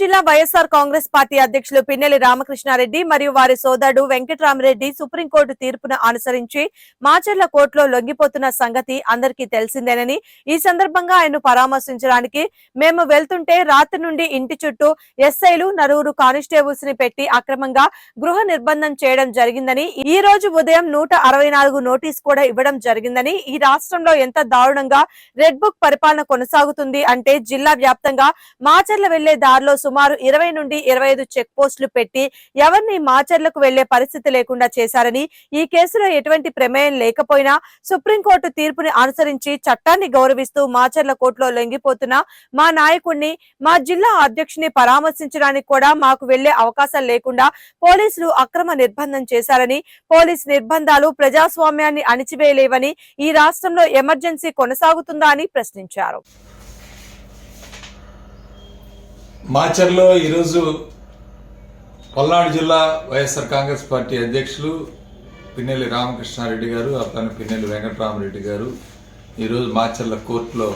జిల్లా వైఎస్ఆర్ కాంగ్రెస్ పార్టీ అధ్యక్షులు పిన్నెలి రామకృష్ణారెడ్డి మరియు వారి సోదరుడు వెంకటరామరెడ్డి సుప్రీంకోర్టు తీర్పును అనుసరించి మాచర్ల కోర్టులో లొంగిపోతున్న సంగతి అందరికీ తెలిసిందేనని. ఈ సందర్భంగా ఆయన పరామర్శించడానికి మేము వెళ్తుంటే రాత్రి నుండి ఇంటి చుట్టూ ఎస్ఐలు నలుగురు కానిస్టేబుల్స్ని పెట్టి అక్రమంగా గృహ నిర్బంధం చేయడం జరిగిందని. ఈ రోజు ఉదయం నూట అరవై నాలుగు నోటీస్ కూడా ఇవ్వడం జరిగిందని. ఈ రాష్ట్రంలో ఎంత దారుణంగా రెడ్ బుక్ పరిపాలన కొనసాగుతుంది అంటే జిల్లా వ్యాప్తంగా మాచర్ల వెళ్ళే దారిలో సుమారు ఇరవై నుండి ఇరవై ఐదు చెక్ పోస్టులు పెట్టి ఎవరిని మాచర్లకు వెళ్ళే పరిస్థితి లేకుండా చేశారని ఈ కేసులో ఎటువంటి ప్రమేయం లేకపోయినా సుప్రీంకోర్టు తీర్పుని అనుసరించి చట్టాన్ని గౌరవిస్తూ మాచర్ల కోర్టులో లొంగిపోతున్న మా నాయకుడిని మా జిల్లా అధ్యక్షుని పరామర్శించడానికి కూడా మాకు వెళ్ళే అవకాశం లేకుండా పోలీసులు అక్రమ నిర్బంధం చేశారని పోలీస్ నిర్బంధాలు ప్రజాస్వామ్యాన్ని అణిచివేయలేవని ఈ రాష్ట్రంలో ఎమర్జెన్సీ కొనసాగుతుందా అని ప్రశ్నించారు. మాచర్లో ఈరోజు పల్నాడు జిల్లా వైఎస్ఆర్ కాంగ్రెస్ పార్టీ అధ్యక్షులు పిన్నెల్లి రామకృష్ణారెడ్డి గారు అతను పిన్నెల్లి వెంకటరామరెడ్డి గారు ఈరోజు మాచర్ల కోర్టులో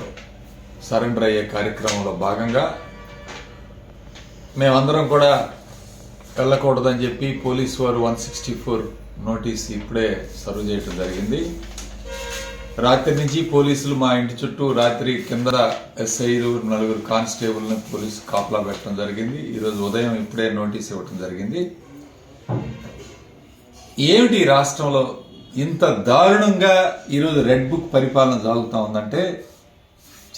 సరెండర్ అయ్యే కార్యక్రమంలో భాగంగా మేమందరం కూడా వెళ్ళకూడదని చెప్పి పోలీసు వారు వన్ సిక్స్టీ ఫోర్ నోటీస్ ఇప్పుడే సర్వ్ చేయడం జరిగింది. రాత్రి నుంచి పోలీసులు మా ఇంటి చుట్టూ రాత్రి కింద ఎస్ఐలు నలుగురు కానిస్టేబుల్ని పోలీసు కాపలా పెట్టడం జరిగింది. ఈరోజు ఉదయం ఇప్పుడే నోటీస్ ఇవ్వడం జరిగింది. ఏమిటి రాష్ట్రంలో ఇంత దారుణంగా ఈరోజు రెడ్ బుక్ పరిపాలన సాగుతూ ఉందంటే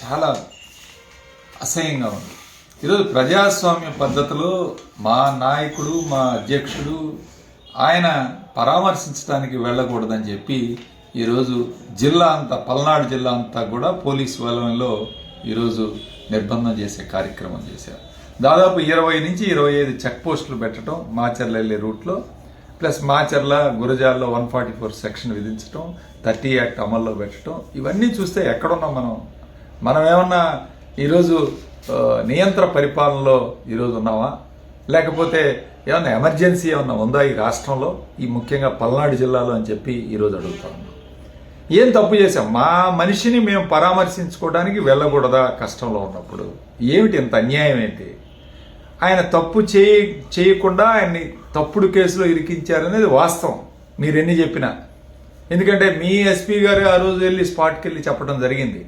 చాలా అసహ్యంగా ఉంది. ఈరోజు ప్రజాస్వామ్య పద్ధతిలో మా నాయకుడు మా అధ్యక్షుడు ఆయన పరామర్శించడానికి వెళ్ళకూడదని చెప్పి ఈరోజు జిల్లా అంతా పల్నాడు జిల్లా అంతా కూడా పోలీస్ వలనలో ఈరోజు నిర్బంధం చేసే కార్యక్రమం చేశారు. దాదాపు ఇరవై నుంచి ఇరవై ఐదు చెక్ పోస్టులు పెట్టడం మాచర్ల వెళ్ళే రూట్లో ప్లస్ మాచర్ల గురజాల్లో వన్ ఫార్టీ ఫోర్ సెక్షన్ విధించడం థర్టీ యాక్ట్ అమల్లో పెట్టడం ఇవన్నీ చూస్తే ఎక్కడున్నాం మనం? మనం ఏమన్నా ఈరోజు నియంత్రణ నియంత్ర పరిపాలనలో ఈరోజు ఉన్నామా? లేకపోతే ఏమన్నా ఎమర్జెన్సీ ఏమన్నా ఉందా ఈ రాష్ట్రంలో? ఈ ముఖ్యంగా పల్నాడు జిల్లాలో అని చెప్పి ఈరోజు అడుగుతా ఉన్నాం. ఏం తప్పు చేశాం? మా మనిషిని మేము పరామర్శించుకోవడానికి వెళ్ళకూడదా కష్టంలో ఉన్నప్పుడు? ఏమిటి ఇంత అన్యాయం ఏంటి? ఆయన తప్పు చేయ చేయకుండా ఆయన్ని తప్పుడు కేసులో ఇరికించారనేది వాస్తవం. మీరు ఎన్ని చెప్పినా. ఎందుకంటే మీ ఎస్పీ గారు ఆ రోజు వెళ్ళి స్పాట్కి వెళ్ళి చెప్పడం జరిగింది.